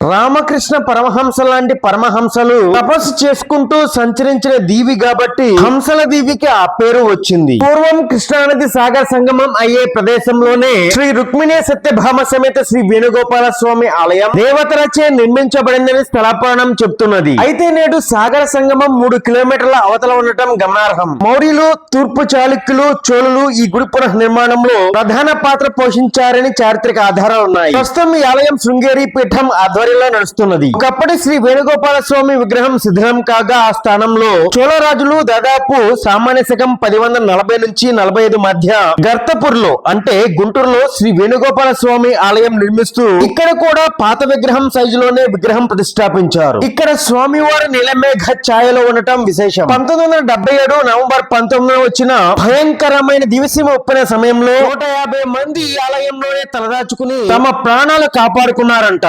రామకృష్ణ పరమహంస లాంటి పరమహంసలు తపస్సు చేసుకుంటూ సంచరించిన దీవి కాబట్టి హంసల దీవికి ఆ పేరు వచ్చింది. పూర్వం కృష్ణానది సాగర్ సంగమం అయ్యే ప్రదేశంలోనే శ్రీ రుక్మిణి సత్యభామ సమేత శ్రీ వేణుగోపాల స్వామి ఆలయం దేవతలచే నిర్మించబడిందని స్థలపురాణం చెప్తున్నది అయితే నేడు సాగర సంగమం మూడు కిలోమీటర్ల అవతల ఉండటం గమనార్హం. మౌర్యులు తూర్పు చాళుక్యులు చోళులు ఈ గుడి పునః నిర్మాణంలో ప్రధాన పాత్ర పోషించారని చారిత్రక ఆధారాలు ఉన్నాయి ప్రస్తుతం ఈ ఆలయం శృంగేరి పీఠం ఆధ్వర్యంలో నడుస్తున్నది. ఒకప్పటి శ్రీ వేణుగోపాల స్వామి విగ్రహం శిథిలం కాగా ఆ స్థానంలో చోళరాజులు దాదాపు సామాన్య శకం పది వందల నలభై నుంచి నలభై ఐదు మధ్య గర్తపూర్లో అంటే గుంటూరులో శ్రీ వేణుగోపాల స్వామి ఆలయం నిర్మిస్తూ ఇక్కడ కూడా పాత విగ్రహం సైజులోనే విగ్రహం ప్రతిష్టాపించారు. ఇక్కడ స్వామివారి నీలమేఘ ఛాయలో ఉండటం విశేషం. పంతొమ్మిది వందల డెబ్బై ఏడు నవంబర్ పంతొమ్మిదిలో వచ్చిన భయంకరమైన దివసీమ ఒప్పిన సమయంలో నూట యాభై మంది ఈ ఆలయంలోనే తలదాచుకుని తమ ప్రాణాలు కాపాడుకున్నారంట.